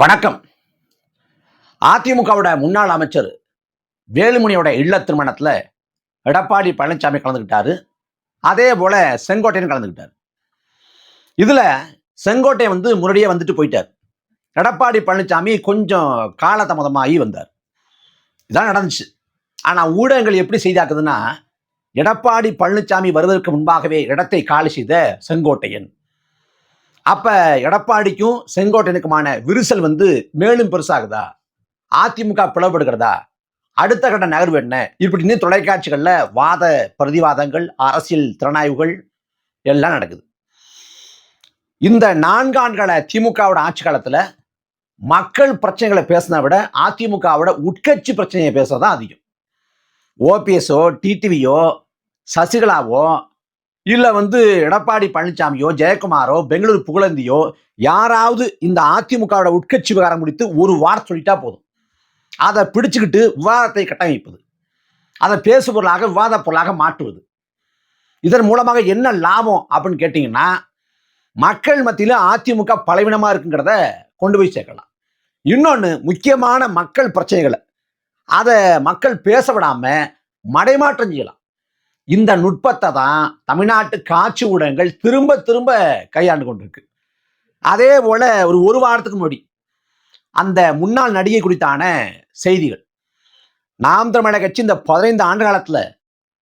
வணக்கம். அதிமுகவோட முன்னாள் அமைச்சர் வேலுமணியோட இல்ல திருமணத்தில் எடப்பாடி பழனிசாமி கலந்துக்கிட்டாரு. அதே போல செங்கோட்டையன் கலந்துக்கிட்டார். இதில் செங்கோட்டையன் வந்து முன்னாடியே வந்துட்டு போயிட்டார். எடப்பாடி பழனிசாமி கொஞ்சம் காலதாமதமாகி வந்தார். இதான் நடந்துச்சு. ஆனால் ஊடகங்கள் எப்படி செய்தாக்குதுன்னா எடப்பாடி பழனிசாமி வருவதற்கு முன்பாகவே இடத்தை காலி செய்த செங்கோட்டையன். அப்ப எடப்பாடிக்கும் செங்கோட்டையனுக்குமான விரிசல் வந்து மேலும் பெருசாகுதா? அதிமுக பிளவுபடுகிறதா? அடுத்த கட்ட நகர்வு என்ன? இப்படின்னு தொலைக்காட்சிகள்ல வாத பிரதிவாதங்கள் அரசியல் திறனாய்வுகள் எல்லாம் நடக்குது. இந்த நான்காண்டுகள திமுகவோட ஆட்சி காலத்துல மக்கள் பிரச்சனைகளை பேசினா விட அதிமுகவோட உட்கட்சி பிரச்சனையை பேசுறதுதான் அதிகம். ஓபிஎஸோ டிடிவியோ சசிகலாவோ இல்லை வந்து எடப்பாடி பழனிசாமியோ ஜெயக்குமாரோ பெங்களூரு புகழந்தியோ யாராவது இந்த அதிமுகவோட உட்கட்சி விவகாரம் குறித்து ஒரு வாரம் சொல்லிட்டா போதும். அதை பிடிச்சுக்கிட்டு விவாதத்தை கட்டமைப்பது. அதை பேசு பொருளாக விவாத பொருளாக மாற்றுவது. இதன் மூலமாக என்ன லாபம் அப்படின்னு கேட்டிங்கன்னா மக்கள் மத்தியில் அதிமுக பலவீனமாக இருக்குங்கிறத கொண்டு போய் சேர்க்கலாம். இன்னொன்று முக்கியமான மக்கள் பிரச்சனைகளை. அதை மக்கள் பேச விடாம மடைமாற்றம் செய்யலாம். இந்த நுட்பத்தை தான் தமிழ்நாட்டு காட்சி ஊடகங்கள் திரும்ப திரும்ப கையாண்டு கொண்டிருக்கு. அதே போல ஒரு ஒரு வாரத்துக்கு முன்னாடி அந்த முன்னாள் நடிகை குறித்தான செய்திகள். நாம் தமிழக கட்சி இந்த பதினைந்து ஆண்டு காலத்துல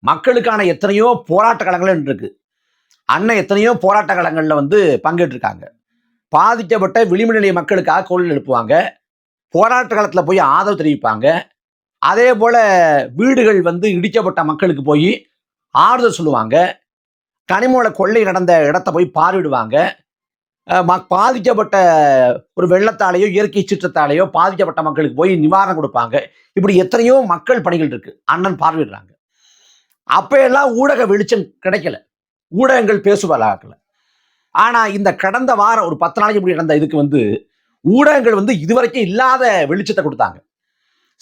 மக்களுக்கான எத்தனையோ போராட்ட களங்கள் இருக்கு அண்ணன் எத்தனையோ போராட்ட களங்கள்ல வந்து பங்கேற்றிருக்காங்க. பாதிக்கப்பட்ட விளிம்பு நிலைய மக்களுக்காக கோவில் எழுப்புவாங்க. போராட்ட காலத்துல போய் ஆதரவு தெரிவிப்பாங்க. அதே போல வீடுகள் வந்து இடிக்கப்பட்ட மக்களுக்கு போய் ஆறுதல் சொல்லுவாங்க. கனிமூல கொள்ளை நடந்த இடத்த போய் பார்வையிடுவாங்க. பாதிக்கப்பட்ட ஒரு வெள்ளத்தாலேயோ இயற்கை சீற்றத்தாலேயோ பாதிக்கப்பட்ட மக்களுக்கு போய் நிவாரணம் கொடுப்பாங்க. இப்படி எத்தனையோ மக்கள் பணிகள் இருக்கு. அண்ணன் பார்வையிடுறாங்க. அப்பையெல்லாம் எல்லாம் ஊடக வெளிச்சம் கிடைக்கல. ஊடகங்கள் பேசுவலாக்கல ஆனா இந்த கடந்த வாரம் ஒரு பத்து நாளைக்கு முன்னாடி நடந்த இதுக்கு வந்து ஊடகங்கள் வந்து இதுவரைக்கும் இல்லாத வெளிச்சத்தை கொடுத்தாங்க.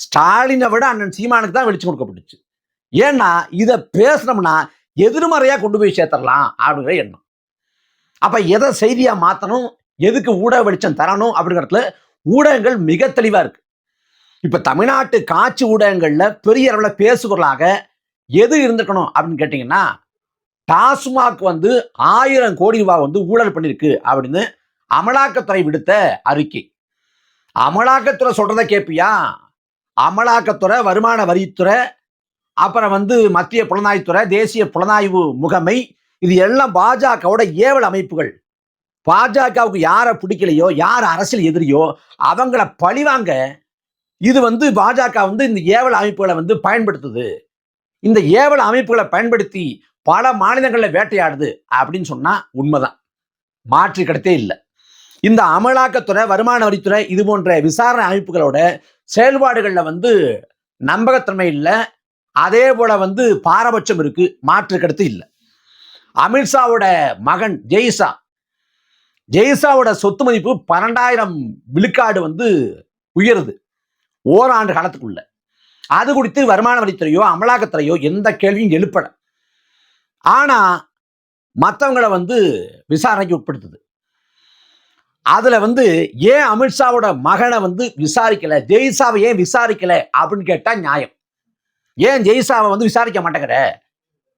ஸ்டாலினை விட அண்ணன் சீமானுக்கு தான் வெளிச்சம் கொடுக்கப்பட்டுச்சு. ஏன்னா இதை பேசினோம்னா எதிர்மறையா கொண்டு போய் சேர்த்துடலாம் அப்படிங்கிற எண்ணம். அப்ப எதை செய்தியா மாத்தணும்? எதுக்கு ஊடக வெளிச்சம் தரணும் அப்படிங்கிறதுல ஊடகங்கள் மிக தெளிவா இருக்கு. இப்ப தமிழ்நாட்டு காட்சி ஊடகங்கள்ல பெரிய அளவில் பேசுபொருளாக எது இருந்திருக்கணும் அப்படின்னு கேட்டீங்கன்னா டாஸ்மாக் வந்து ஆயிரம் கோடி ரூபாய் வந்து ஊழல் பண்ணிருக்கு அப்படின்னு அமலாக்கத்துறை விடுத்த அறிக்கை. அமலாக்கத்துறை சொல்றதை கேட்பியா அமலாக்கத்துறை வருமான வரித்துறை அப்புறம் வந்து மத்திய புலனாய்வுத்துறை தேசிய புலனாய்வு முகமை இது எல்லாம் பாஜகவோட ஏவல் அமைப்புகள். பாஜகவுக்கு யாரை பிடிக்கலையோ யார் அரசியல் எதிரியோ அவங்கள பழிவாங்க. இது வந்து பாஜக வந்து இந்த ஏவல் அமைப்புகளை வந்து பயன்படுத்துது. இந்த ஏவல் அமைப்புகளை பயன்படுத்தி பல மாநிலங்களில் வேட்டையாடுது அப்படின்னு சொன்னா உண்மைதான். மாற்று கடத்தே இல்லை. இந்த அமலாக்கத்துறை வருமான வரித்துறை இது போன்ற விசாரணை அமைப்புகளோட செயல்பாடுகளில் வந்து நம்பகத்தன்மை இல்லை. அதே போல வந்து பாரபட்சம் இருக்கு மாற்று கருத்து இல்லை. அமித்ஷாவோட மகன் ஜெய்ஷா ஜெய்ஷாவோட சொத்து மதிப்பு பன்னெண்டாயிரம் விழுக்காடு வந்து உயருது ஓராண்டு காலத்துக்குள்ள. அது குறித்து வருமான வரித்துறையோ அமலாக்கத்துறையோ எந்த கேள்வியும் எழுப்பல. ஆனா மற்றவங்களை வந்து விசாரணைக்கு உட்படுத்துது. அதுல வந்து ஏன் அமித்ஷாவோட மகனை வந்து விசாரிக்கல ஜெய்ஷாவை ஏன் விசாரிக்கல அப்படின்னு கேட்டா நியாயம். ஏன் ஜெய்சாவை வந்து விசாரிக்க மாட்டேங்கிற?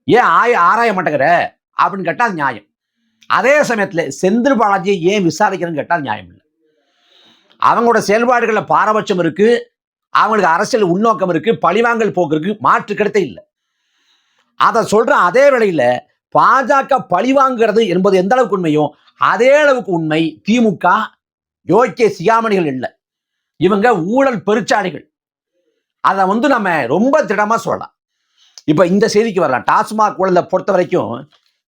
ஏன் ஆய ஆராய மாட்டேங்கிற? அப்படின்னு கேட்டால் நியாயம். அதே சமயத்தில் செந்தில் பாலாஜியை ஏன் விசாரிக்கிறேன்னு கேட்டால் நியாயம் இல்லை. அவங்களோட செயல்பாடுகளில் பாரபட்சம் இருக்கு. அவங்களுக்கு அரசியல் உள்நோக்கம் இருக்கு. பழிவாங்கல் போக்கு இருக்கு. மாற்று கருத்தே இல்லை. அதை சொல்ற அதே வேளையில் பாஜக பழிவாங்கிறது என்பது எந்த அளவுக்கு உண்மையோ அதே அளவுக்கு உண்மை. திமுக யோகே சியாமணிகள் இல்லை. இவங்க ஊழல் பெருச்சாணிகள் அதை வந்து நம்ம ரொம்ப திடமாக சொல்லலாம். இப்போ இந்த செய்திக்கு வரலாம். டாஸ்மாக் ஊழலை பொறுத்த வரைக்கும்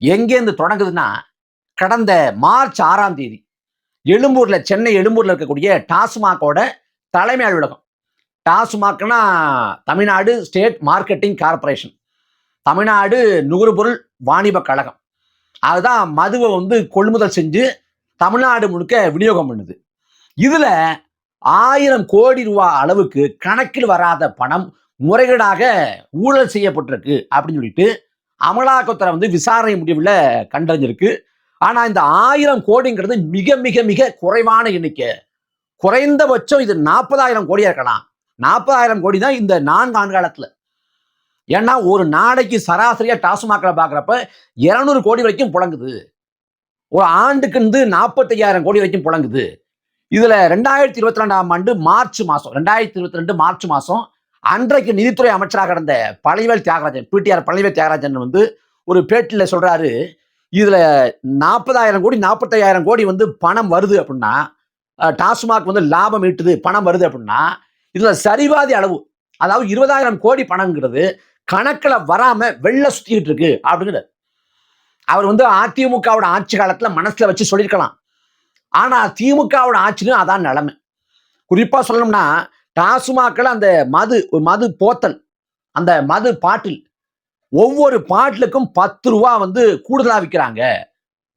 எங்கேருந்து தொடங்குதுன்னா கடந்த மார்ச் ஆறாம் தேதி எழும்பூரில் சென்னை எழும்பூரில் இருக்கக்கூடிய டாஸ்மாகோட தலைமை அலுவலகம். டாஸ்மாக்னா Tamil Nadu state marketing corporation. Tamil Nadu நுகர்பொருள் வாணிப கழகம். அதுதான் மதுவை வந்து கொள்முதல் செஞ்சு தமிழ்நாடு முழுக்க விநியோகம் பண்ணுது. இதில் ஆயிரம் கோடி ரூபா அளவுக்கு கணக்கில் வராத பணம் முறைகேடாக ஊழல் செய்யப்பட்டிருக்கு அப்படின்னு சொல்லிட்டு அமலாக்கத்துறை வந்து விசாரணை முடிவில் கண்டறிஞ்சிருக்கு. ஆனால் இந்த ஆயிரம் கோடிங்கிறது மிக மிக மிக குறைவான எண்ணிக்கை. குறைந்தபட்சம் இது நாற்பதாயிரம் கோடியாக இருக்கலாம். நாற்பதாயிரம் கோடி தான் இந்த நான்கு ஆண்டு காலத்துல ஏன்னா ஒரு நாளைக்கு சராசரியாக டாஸ்மாக்ல பார்க்குறப்ப இரநூறு கோடி வரைக்கும் புழங்குது. ஒரு ஆண்டுக்கு வந்து நாற்பத்தையாயிரம் கோடி வரைக்கும் புழங்குது. இதுல ரெண்டாயிரத்தி இருபத்தி ரெண்டாம் ஆண்டு மார்ச் மாசம் ரெண்டாயிரத்தி இருபத்தி ரெண்டு மார்ச் மாசம் அன்றைக்கு நிதித்துறை அமைச்சராக இருந்த பழனிவேல் தியாகராஜன் பிடிஆர் பழனிவேல் தியாகராஜன் வந்து ஒரு பேட்டியில் சொல்றாரு இதுல நாற்பதாயிரம் கோடி நாற்பத்தையாயிரம் கோடி வந்து பணம் வருது அப்படின்னா டாஸ்மாக் வந்து லாபம் ஈட்டுது பணம் வருது அப்படின்னா இதுல சரிவாதி அளவு அதாவது இருபதாயிரம் கோடி பணங்கிறது கணக்கில் வராம வெளில சுத்திக்கிட்டு இருக்கு அப்படிங்கிறார். அவர் வந்து அதிமுகவோட ஆட்சி காலத்துல மனசுல வச்சு சொல்லியிருக்கலாம். ஆனால் திமுகவோட ஆட்சியும் அதான் நிலைமை. குறிப்பாக சொல்லணும்னா டாஸ்மாக்கள் அந்த மது ஒரு மது போத்தல் அந்த மது பாட்டில் ஒவ்வொரு பாட்டிலுக்கும் பத்து ரூபா வந்து கூடுதலாக விற்கிறாங்க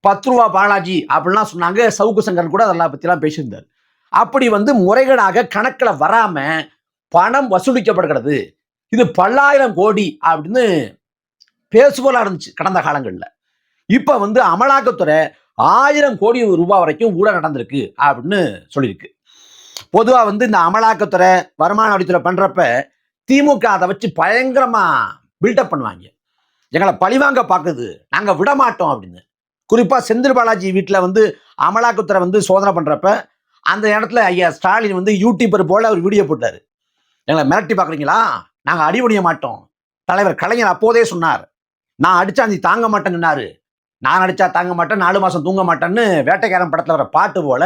பத்து ரூபா பாலாஜி அப்படிலாம் சொன்னாங்க. சவுக்கு சங்கர் கூட அதெல்லாம் பற்றிலாம் பேசியிருந்தார். அப்படி வந்து முறைகளாக கணக்கில் வராமல் பணம் வசூலிக்கப்படுகிறது. இது பல்லாயிரம் கோடி அப்படின்னு பேசுபோலாக இருந்துச்சு கடந்த காலங்களில். இப்போ வந்து அமலாக்கத்துறை ஆயிரம் கோடி ரூபாய் வரைக்கும் ஊழல் நடந்திருக்கு அப்படின்னு சொல்லியிருக்கு. பொதுவா வந்து இந்த அமலாக்கத்துறை வருமான வரித்துறை பண்றப்ப திமுக அதை வச்சு பயங்கரமா பில்டப் பண்ணுவாங்க. எங்களை பழிவாங்க பார்க்குது. நாங்க விட மாட்டோம் அப்படின்னு. குறிப்பா செந்தில் பாலாஜி வீட்டில் வந்து அமலாக்கத்துறை வந்து சோதனை பண்றப்ப அந்த இடத்துல ஐயா ஸ்டாலின் வந்து யூடியூபர் போல அவர் வீடியோ போட்டாரு. எங்களை மிரட்டி பார்க்குறீங்களா? நாங்க அடிபடிய மாட்டோம். தலைவர் கலைஞர் அப்போதே சொன்னார். நான் அடிச்சா நீ தாங்க மாட்டேன்னு நான் நடிச்சா தாங்க மாட்டேன் நாலு மாசம் தூங்க மாட்டேன்னு வேட்டைக்காரன் படத்துல வர பாட்டு போல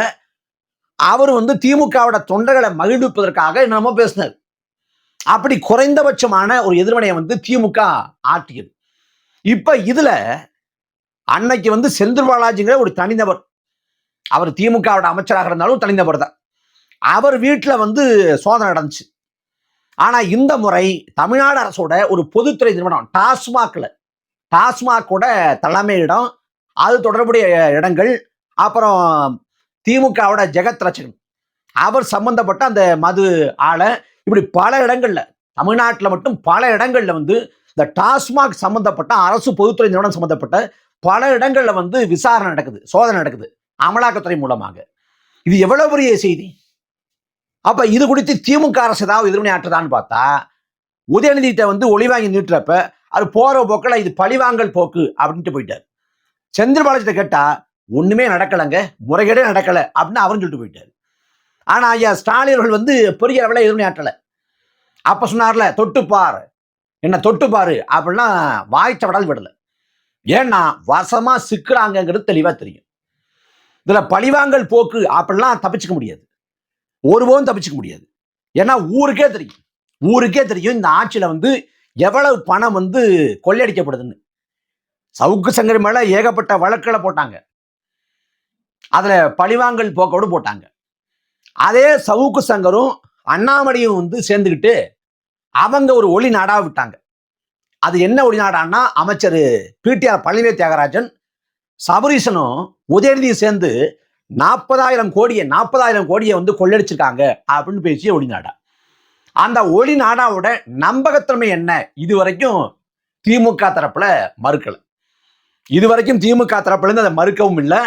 அவர் வந்து திமுகவோட தொண்டர்களை மகிழ்விப்பதற்காக என்னமோ பேசினார். அப்படி குறைந்தபட்சமான ஒரு எதிர்வினையை வந்து திமுக ஆட்டியது இப்ப இதுல அன்னைக்கு வந்து செந்தில் பாலாஜிங்கிற ஒரு தனிநபர் அவர் திமுகவோட அமைச்சராக இருந்தாலும் தனிநபர் தான். அவர் வீட்டில் வந்து சோதனை நடந்துச்சு. ஆனா இந்த முறை தமிழ்நாடு அரசோட ஒரு பொதுத்துறை நிறுவனம் டாஸ்மாக்ல டாஸ்மாகோட தலைமையிடம் அது தொடர்புடைய இடங்கள் அப்புறம் திமுகவோட ஜெகத் ரச்சகன் அவர் சம்பந்தப்பட்ட அந்த மது ஆலை இப்படி பல இடங்கள்ல தமிழ்நாட்டில் மட்டும் பல இடங்கள்ல வந்து இந்த டாஸ்மாக் சம்பந்தப்பட்ட அரசு பொதுத்துறை நிறுவனம் சம்பந்தப்பட்ட பல இடங்கள்ல வந்து விசாரணை நடக்குது சோதனை நடக்குது அமலாக்கத்துறை மூலமாக. இது எவ்வளவு பெரிய செய்தி? அப்ப இது குறித்து திமுக அரசு ஏதாவது எதிர்வினை ஆற்றுதான்னு பார்த்தா உதயநிதிட்ட வந்து ஒளிவாங்கி நீட்டுறப்ப அது போற போக்கில் இது பழிவாங்கல் போக்கு அப்படின்ட்டு போயிட்டார். செந்தில் கேட்டால் கேட்டா ஒண்ணுமே நடக்கலைங்க முறைகேடே நடக்கல அப்படின்னு அவரும் சொல்லிட்டு போயிட்டார். ஆனா ஐயா ஸ்டாலின் அவர்கள் வந்து பெரிய அளவில் எதுவுமே ஆட்டலை. அப்ப சொன்னார்ல தொட்டுப்பார் என்ன தொட்டுப்பாரு அப்படின்னா வாய்ச்ச விடல் விடலை. ஏன்னா வசமா சிக்கிறாங்கங்கிறது தெளிவா தெரியும். இதுல பழிவாங்கல் போக்கு அப்படிலாம் தப்பிச்சுக்க முடியாது. ஒருபோதும் தப்பிச்சுக்க முடியாது. ஏன்னா ஊருக்கே தெரியும். ஊருக்கே தெரியும் இந்த ஆட்சியில வந்து எவ்வளவு பணம் வந்து கொள்ளையடிக்கப்படுதுன்னு. சவுக்கு சங்கர் மேல ஏகப்பட்ட வழக்குகளை போட்டாங்க. அதுல பழிவாங்கல் போக்கோடு போட்டாங்க. அதே சவுக்கு சங்கரும் அண்ணாமலையும் வந்து சேர்ந்துக்கிட்டு அவங்க ஒரு ஒளி நாடா விட்டாங்க. அது என்ன ஒளி நாடான்னா அமைச்சர் பிடிஆர் பழனிவே தியாகராஜன் சபரீசனும் உதயநிதியும் சேர்ந்து நாற்பதாயிரம் கோடியை நாற்பதாயிரம் கோடியை வந்து கொள்ளடிச்சிருக்காங்க அப்படின்னு பேசிய ஒளிநாடா அந்த ஒளி நாடாவோட நம்பகத்தன்மை என்ன? இது வரைக்கும் திமுக தரப்புல மறுக்கல. இது வரைக்கும் திமுக தரப்புல இருந்து அதை மறுக்கவும் இல்லை.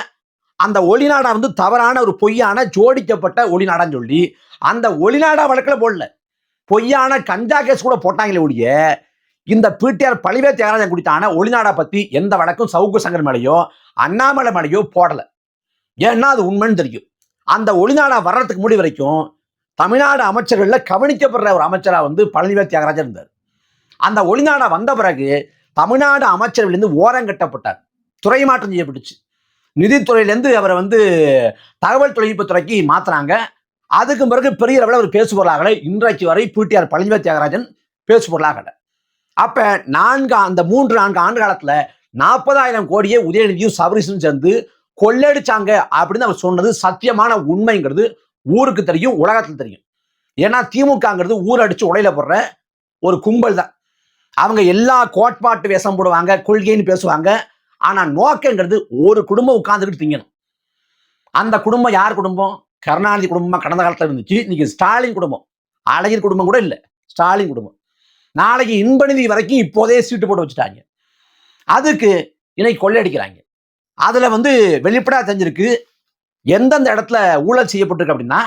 அந்த ஒளிநாடா வந்து தவறான ஒரு பொய்யான ஜோடிக்கப்பட்ட ஒளிநாடான்னு சொல்லி அந்த ஒளிநாடா வழக்கில் போடல. பொய்யான கஞ்சா கேஸ் கூட போட்டாங்களே ஒழிய இந்த பிடிஆர் பழிவே தியாகராஜன் குடித்தான ஒளிநாடா பத்தி எந்த வழக்கும் சவுக்கு சங்கர் மலையோ அண்ணாமலை மலையோ போடல. ஏன்னா அது உண்மைன்னு தெரியும். அந்த ஒளிநாடா வர்றதுக்கு முடி வரைக்கும் தமிழ்நாடு அமைச்சர்களில் கவனிக்கப்படுற ஒரு அமைச்சராக வந்து பழனிவே தியாகராஜன் இருந்தார். அந்த ஒளிநாடா வந்த பிறகு தமிழ்நாடு அமைச்சர்களிலிருந்து ஓரங்கட்டப்பட்டார் துறை மாற்றம் செய்யப்பட்டுச்சு. நிதித்துறையிலேருந்து அவரை வந்து தகவல் தொழில்நுட்பத்துறைக்கு மாத்துறாங்க. அதுக்கு பிறகு பெரிய அளவில் அவர் பேசுபொருளாகல. இன்றைக்கு வரை பிடிஆர் பழனிவேல் தியாகராஜன் பேசுபொருளாகல. அப்போ நான்கு அந்த மூன்று நான்கு ஆண்டு காலத்தில் நாற்பதாயிரம் கோடியே உதயநிதியும் சபரிசனும் சேர்ந்து கொள்ளடிச்சாங்க அப்படின்னு அவர் சொன்னது சத்தியமான உண்மைங்கிறது. ஊருக்கு தெரியும் உலகத்துல தெரியும். ஏன்னா திமுகங்கிறது ஊர் அடிச்சு உடையில போடுற ஒரு கும்பல் தான். அவங்க எல்லா கோட்பாட்டு வேஷம் போடுவாங்க கொள்கைன்னு பேசுவாங்க. ஆனா நோக்கங்கிறது ஒரு குடும்பம் உட்கார்ந்துக்கிட்டு திங்கணும். அந்த குடும்பம் யார் குடும்பம்? கருணாநிதி குடும்பமா கடந்த காலத்துல இருந்துச்சு. இன்னைக்கு ஸ்டாலின் குடும்பம். அழகிர் குடும்பம் கூட இல்லை. ஸ்டாலின் குடும்பம். நாளைக்கு இன்பநிதி வரைக்கும் இப்போதே சீட்டு போட்டு வச்சுட்டாங்க. அதுக்கு இன்னைக்கு கொள்ளையடிக்கிறாங்க. அதுல வந்து வெளிப்படா தெரிஞ்சிருக்கு. எந்தெந்த இடத்துல ஊழல் செய்யப்பட்டிருக்கு அப்படின்னா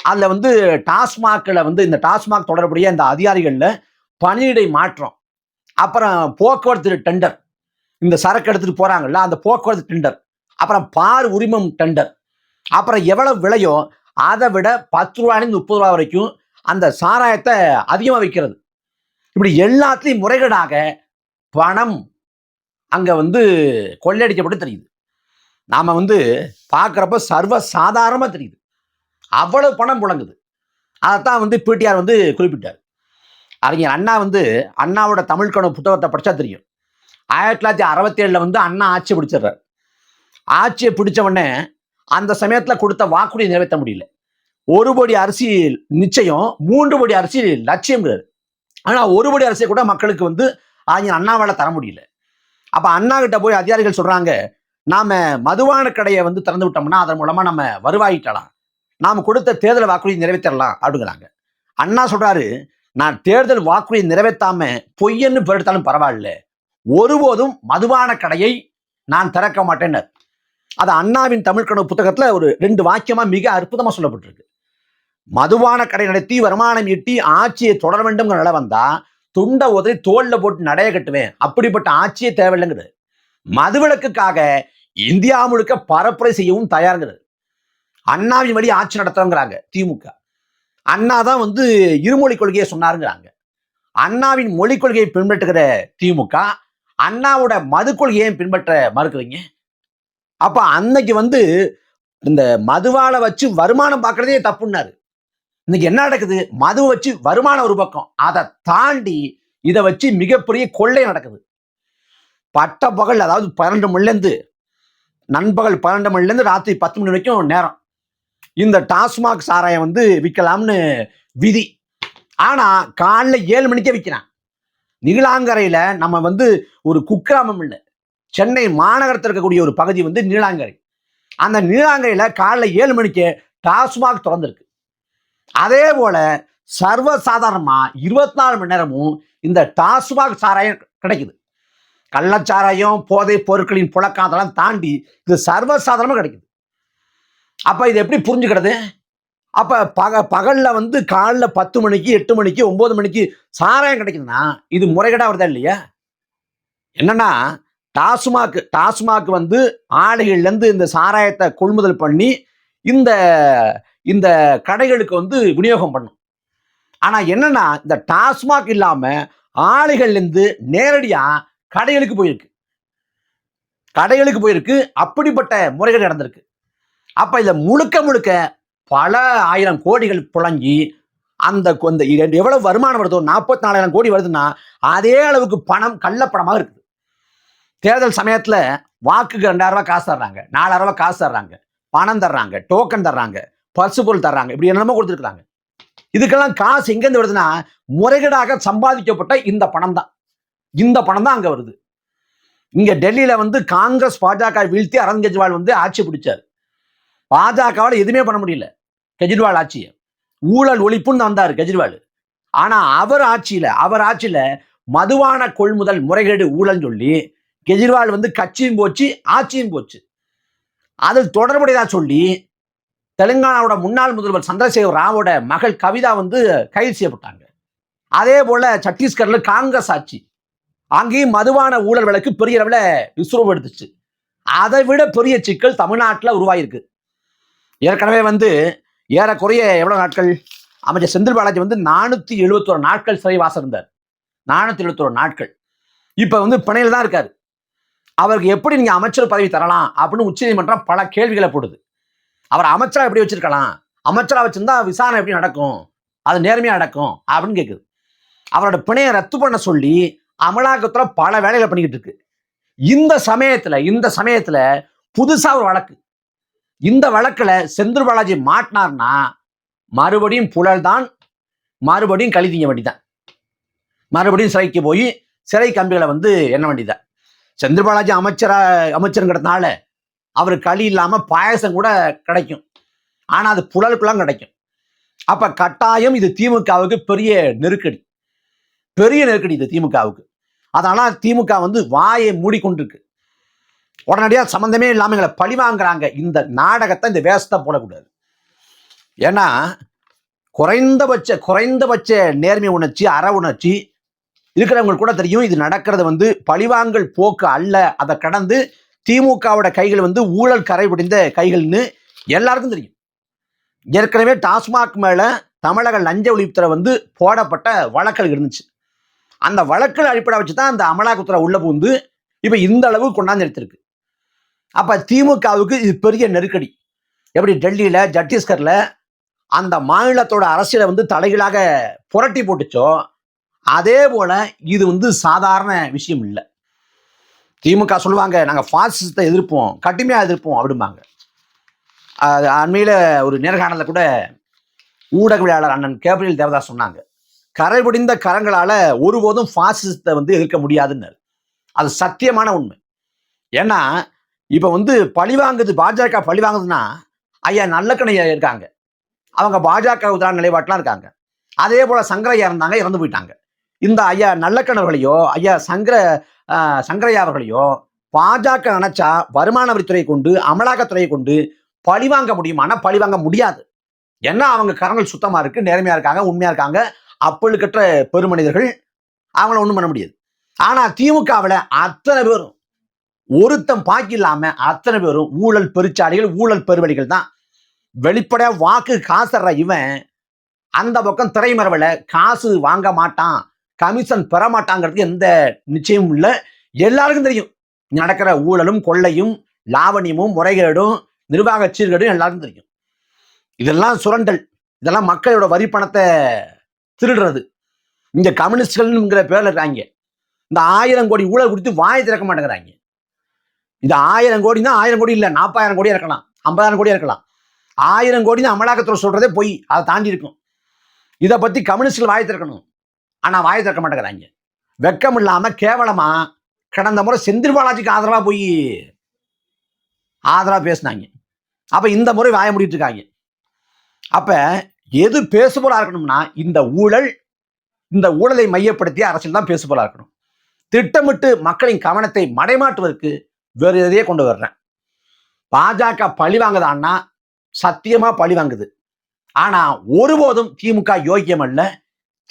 அதில் வந்து டாஸ்மாகில் வந்து இந்த டாஸ்மாக் தொடர்புடைய இந்த அதிகாரிகளில் பணியிடை மாற்றம் அப்புறம் போக்குவரத்து டெண்டர் இந்த சரக்கு எடுத்துகிட்டு போகிறாங்கல்ல அந்த போக்குவரத்து டெண்டர் அப்புறம் பார் உரிமம் டெண்டர் அப்புறம் எவ்வளவு விலையோ அதை விட பத்து ரூபாயிலிருந்து முப்பது ரூபா வரைக்கும் அந்த சாராயத்தை அதிகமாக வைக்கிறது. இப்படி எல்லாத்துலேயும் முறைகேடாக பணம் அங்கே வந்து கொள்ளையடிக்கப்பட்டு தெரியுது. நாம் வந்து பார்க்குறப்ப சர்வ சாதாரணமாக தெரியுது. அவ்வளவு பணம் புழங்குது. அதைத்தான் வந்து பிடிஆர் வந்து குறிப்பிட்டார். அறிஞர் அண்ணா வந்து அண்ணாவோட தமிழ் புத்தகத்தை படித்தா தெரியும். ஆயிரத்தி தொள்ளாயிரத்தி அறுபத்தேழில் வந்து அண்ணா ஆட்சியை பிடிச்சிடுறார். ஆட்சியை பிடிச்ச உடனே அந்த சமயத்தில் கொடுத்த வாக்குறுதி நிறைவேற்ற முடியல. ஒரு கோடி அரிசி நிச்சயம் மூன்று கோடி அரிசி லட்சியம்ங்கிறாரு. ஆனால் ஒரு கோடி அரிசியை கூட மக்களுக்கு வந்து அறிஞர் அண்ணாவால் தர முடியல. அப்போ அண்ணா கிட்ட போய் அதிகாரிகள் சொல்கிறாங்க நாம மதுபான கடையை வந்து திறந்து விட்டோம்னா அதன் மூலமா நம்ம வருவாயிட்டலாம். நாம கொடுத்த தேர்தல் வாக்குறுதி நிறைவேற்றலாம் அப்படிங்கிறாங்க. அண்ணா சொல்றாரு நான் தேர்தல் வாக்குறுதி நிறைவேற்றாம பொய்யன்னு பெருத்தாலும் பரவாயில்ல. ஒருபோதும் மதுபான கடையை நான் திறக்க மாட்டேன்னர். அது அண்ணாவின் தமிழ் கனவு புத்தகத்துல ஒரு ரெண்டு வாக்கியமா மிக அற்புதமா சொல்லப்பட்டிருக்கு. மதுபான கடை நடத்தி வருமானம் ஈட்டி ஆட்சியை தொடர வேண்டும்ங்கிற நிலை வந்தா துண்டை உதறி தோல்ல போட்டு நடைய கட்டுவேன். அப்படிப்பட்ட ஆட்சியே தேவையில்லைங்கிறது மதுவிலக்குக்காக இந்தியா முழுக்க பரப்புரை செய்யவும் தயாருங்கிறது. அண்ணாவின் வழி ஆட்சி நடத்துறோங்கிறாங்க திமுக. அண்ணா தான் வந்து இருமொழி கொள்கையை சொன்னாருங்கிறாங்க. அண்ணாவின் மொழி கொள்கையை பின்பற்றுகிற திமுக அண்ணாவோட மது கொள்கையை பின்பற்ற மறுக்கிறீங்க? அப்ப அன்னைக்கு வந்து இந்த மதுவால வச்சு வருமானம் பார்க்கறதே தப்புன்னாரு. இன்னைக்கு என்ன நடக்குது? மது வச்சு வருமானம் ஒரு பக்கம். அதை தாண்டி இதை வச்சு மிகப்பெரிய கொள்ளை நடக்குது. பட்ட பகல் அதாவது பன்னெண்டு மணிலேருந்து நண்பகல் பன்னெண்டு மணிலேருந்து ராத்திரி பத்து மணி வரைக்கும் நேரம். இந்த டாஸ்மாக் சாராயம் வந்து விற்கலாம்னு விதி. ஆனால் காலைல ஏழு மணிக்கே விற்கிறான் நீலாங்கரையில நம்ம வந்து ஒரு குக்கிராமம் இல்லை. சென்னை மாநகரத்தில் இருக்கக்கூடிய ஒரு பகுதி வந்து நீலாங்கரை. அந்த நீலாங்கரையில் காலைல ஏழு மணிக்கு டாஸ்மாக் திறந்திருக்கு. அதே போல சர்வசாதாரணமாக இருபத்தி நாலு மணி நேரமும் இந்த டாஸ்மாக் சாராயம் கிடைக்குது. கள்ளச்சாராயம் போதை பொருட்களின் புழக்கம் அதெல்லாம் தாண்டி இது சர்வசாதாரணமாக கிடைக்குது. அப்போ இது எப்படி புரிஞ்சுக்கிறது? அப்போ பக பகலில் வந்து காலைல பத்து மணிக்கு எட்டு மணிக்கு ஒம்பது மணிக்கு சாராயம் கிடைக்குதுன்னா இது முறைகேடாக வருதா இல்லையா? என்னன்னா டாஸ்மாக் டாஸ்மாக் வந்து ஆலைகள்லேருந்து இந்த சாராயத்தை கொள்முதல் பண்ணி இந்த இந்த கடைகளுக்கு வந்து விநியோகம் பண்ணும். ஆனால் என்னன்னா இந்த டாஸ்மாக் இல்லாமல் ஆலைகள்லேருந்து நேரடியாக கடைகளுக்கு போயிருக்கு. கடைகளுக்கு போயிருக்கு. அப்படிப்பட்ட முறைகள் நடந்திருக்கு. அப்ப இதை முழுக்க முழுக்க பல ஆயிரம் கோடிகள் புழங்கி அந்த கொ- இந்த எவ்வளவு வருமானம் வருதோ நாற்பத்தி நாலாயிரம் கோடி வருதுன்னா அதே அளவுக்கு பணம் கள்ளப்பணமாக இருக்குது. தேர்தல் சமயத்துல வாக்குக்கு ரெண்டாயிரம் ரூபாய் காசு தர்றாங்க. நாலாயிரம் ரூபாய் காசு தர்றாங்க. பணம் தர்றாங்க. டோக்கன் தர்றாங்க. பர்சு பொருள் தர்றாங்க. இப்படி என்னமோ கொடுத்துருக்குறாங்க. இதுக்கெல்லாம் காசு எங்கேருந்து வருதுன்னா முறைகேடாக சம்பாதிக்கப்பட்ட இந்த பணம் தான் இந்த பணம் தான் அங்க வருது. இங்க டெல்லியில வந்து காங்கிரஸ் பாஜக வீழ்த்தி அரவிந்த் கெஜ்ரிவால் வந்து ஆட்சி பிடிச்சார். பாஜகவால் எதுவுமே பண்ண முடியல. கெஜ்ரிவால் ஆட்சியை. ஊழல் ஒழிப்புன்னு வந்தார் கெஜ்ரிவால். ஆனா அவர் ஆட்சியில அவர் ஆட்சியில மதுவான கொள்முதல் முறைகேடு ஊழல் சொல்லி கெஜ்ரிவால் வந்து கட்சியும் போச்சு ஆட்சியும் போச்சு. அதில் தொடர்புடையதா சொல்லி தெலுங்கானாவோட முன்னாள் முதல்வர் சந்திரசேகர் ராவோட மகள் கவிதா வந்து கைது செய்யப்பட்டாங்க. அதே போல சத்தீஸ்கர்ல காங்கிரஸ் ஆட்சி. அங்கேயும் மதுவான ஊழல் வழக்கு பெரிய அளவில் விஸ்வரூபம் எடுத்துச்சு அதை விட பெரிய சிக்கல் தமிழ்நாட்டில் உருவாயிருக்கு. ஏற்கனவே வந்து ஏறக்குறைய எவ்வளவு நாட்கள்? அமைச்சர் செந்தில் பாலாஜி வந்து நானூத்தி எழுபத்தோரு நாட்கள் சிறைவாசம் இருந்தார். நானூத்தி எழுபத்தோரு நாட்கள். இப்ப வந்து பிணையில் தான் இருக்காரு. அவருக்கு எப்படி நீங்க அமைச்சர் பதவி தரலாம் அப்படின்னு உச்சநீதிமன்றம் பல கேள்விகளை போடுது. அவர் அமைச்சரா எப்படி வச்சிருக்கலாம்? அமைச்சரா வச்சிருந்தா விசாரணை எப்படி நடக்கும்? அது நேர்மையா நடக்கும் அப்படின்னு கேக்குது. அவரோட பிணையை ரத்து பண்ண சொல்லி அமலாக்கத்துறை பல வேலைகளை பண்ணிக்கிட்டு இருக்கு. இந்த சமயத்துல இந்த சமயத்துல புதுசா ஒரு வழக்கு. இந்த வழக்குல செந்தில் பாலாஜி மாட்டினார்னா மறுபடியும் புழல் தான் மறுபடியும் கழி திங்க வேண்டிதான் மறுபடியும் சிறைக்கு போய் சிறை கம்பிகளை வந்து எண்ண வேண்டிதான் செந்தில் பாலாஜி அமைச்சரா அமைச்சருங்கிறதுனால அவர் களி இல்லாம பாயசம் கூட கிடைக்கும். ஆனா அது புழலுக்குலாம் கிடைக்கும். அப்ப கட்டாயம் இது திமுகவுக்கு பெரிய நெருக்கடி. பெரிய நெருக்கடி இது திமுகவுக்கு. அதனால திமுக வந்து வாயை மூடிக்கொண்டிருக்கு. உடனடியாக சம்மந்தமே இல்லாமல் எங்களை பழி வாங்குறாங்க. இந்த நாடகத்தை இந்த வேஷத்தை போடக்கூடாது. ஏன்னா குறைந்தபட்ச குறைந்தபட்ச நேர்மை உணர்ச்சி அற உணர்ச்சி இருக்கிறவங்களுக்கு கூட தெரியும் இது நடக்கிறது வந்து பழிவாங்கல் போக்கு அல்ல. அதை கடந்து திமுகவோட கைகள் வந்து ஊழல் கரை பிடிந்த கைகள்னு எல்லாருக்கும் தெரியும். ஏற்கனவே டாஸ்மாக் மேல தமிழக லஞ்ச ஒழிப்புத்துறை வந்து போடப்பட்ட வழக்கல் இருந்துச்சு. அந்த வழக்கு அடிப்படை வச்சு தான் அந்த அமலாக்கத்துறை உள்ள புகுந்து இப்போ இந்த அளவு கொண்டாந்து எடுத்திருக்கு. அப்ப திமுகவுக்கு இது பெரிய நெருக்கடி. எப்படி டெல்லியில சத்தீஸ்கர்ல அந்த மாநிலத்தோட அரசியலை வந்து தலைகீழாக புரட்டி போட்டுச்சோ அதே போல இது வந்து சாதாரண விஷயம் இல்லை. திமுக சொல்லுவாங்க நாங்கள் ஃபாசிசத்தை எதிர்ப்போம் கடுமையாக எதிர்ப்போம் அப்படிம்பாங்க. அது அண்மையில் ஒரு நேர்காணலில் கூட ஊடகவியலாளர் அண்ணன் கேப்ரியல் தேவதாஸ் சொன்னாங்க. கரைபிடிந்த கரங்களால ஒருபோதும் பாசிசத்தை வந்து எதிர்க்க முடியாதுன்னு அது சத்தியமான உண்மை. ஏன்னா இப்போ வந்து பழிவாங்குது பாஜக பழிவாங்குதுன்னா ஐயா நல்லக்கணையா இருக்காங்க. அவங்க பாஜக உதாரண நிலைப்பாட்டெலாம் இருக்காங்க. அதே போல சங்கரையா இருந்தாங்க இறந்து போயிட்டாங்க. இந்த ஐயா நல்லக்கணவர்களையோ ஐயா சங்கர சங்கரையா அவர்களையோ பாஜக நினைச்சா வருமான வரித்துறையை கொண்டு அமலாக்கத்துறையை கொண்டு பழிவாங்க முடியுமானா பழிவாங்க முடியாது. ஏன்னா அவங்க கரங்கள் சுத்தமா இருக்கு நேர்மையா இருக்காங்க உண்மையா இருக்காங்க. அப்பழுக்கற்ற பெருமனிதர்கள் அவங்கள ஒன்றும் பண்ண முடியாது. ஆனால் திமுகவில் அத்தனை பேரும் ஒருத்தன் பாக்கி இல்லாமல் அத்தனை பேரும் ஊழல் பெருச்சாடிகள் ஊழல் பெருவழிகள் தான். வெளிப்படையாக வாக்கு காசுற இவன் அந்த பக்கம் திரைமறைவில் காசு வாங்க மாட்டான் கமிஷன் பெற மாட்டாங்கிறதுக்கு எந்த நிச்சயமும் இல்லை. எல்லாருக்கும் தெரியும் நடக்கிற ஊழலும் கொள்ளையும் லாவணியமும் முறைகேடும் நிர்வாக சீர்கேடும் எல்லாருக்கும் தெரியும். இதெல்லாம் சுரண்டல் இதெல்லாம் மக்களோட வரி பணத்தை திருடுறது. இந்த கம்யூனிஸ்ட்கள்ங்கிற பேர்ல இருக்காங்க. இந்த ஆயிரம் கோடி ஊழல் கொடுத்து வாயை திறக்க மாட்டேங்கிறாங்க. இது ஆயிரம் கோடினா ஆயிரம் கோடி இல்லை நாற்பதாயிரம் கோடியா இருக்கலாம் ஐம்பதாயிரம் கோடியா இருக்கலாம். ஆயிரம் கோடி தான் அமலாக்கத்துறை சொல்றதே பொய் அதை தாண்டி இருக்கும். இதை பத்தி கம்யூனிஸ்ட்கள் வாயை திறக்கணும். ஆனா வாயை திறக்க மாட்டேங்கிறாங்க. வெக்கம் இல்லாம கேவலமா கடந்த முறை செந்தில் பாலாஜிக்கு ஆதரவா போய் ஆதரவா பேசினாங்க. அப்ப இந்த முறை வாய முடிட்டு இருக்காங்க. அப்போ எது பேசுபொருளா இருக்கணும்னா இந்த ஊழல் இந்த ஊழலை மையப்படுத்திய அரசியல் தான் பேசுபொருளா இருக்கணும். திட்டமிட்டு மக்களின் கவனத்தை மடைமாற்றுவதற்கு வேறு எதையே கொண்டு வர்றேன். பாஜக பழி வாங்குதான்னா சத்தியமா பழி வாங்குது. ஆனா ஒருபோதும் திமுக யோக்கியம் அல்ல.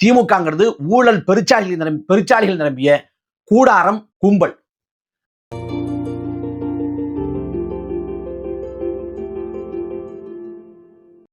திமுகங்கிறது ஊழல் பெருச்சாளிகள் நிரம்பி பெருச்சாளிகள் நிரம்பிய கூடாரம் கும்பல்.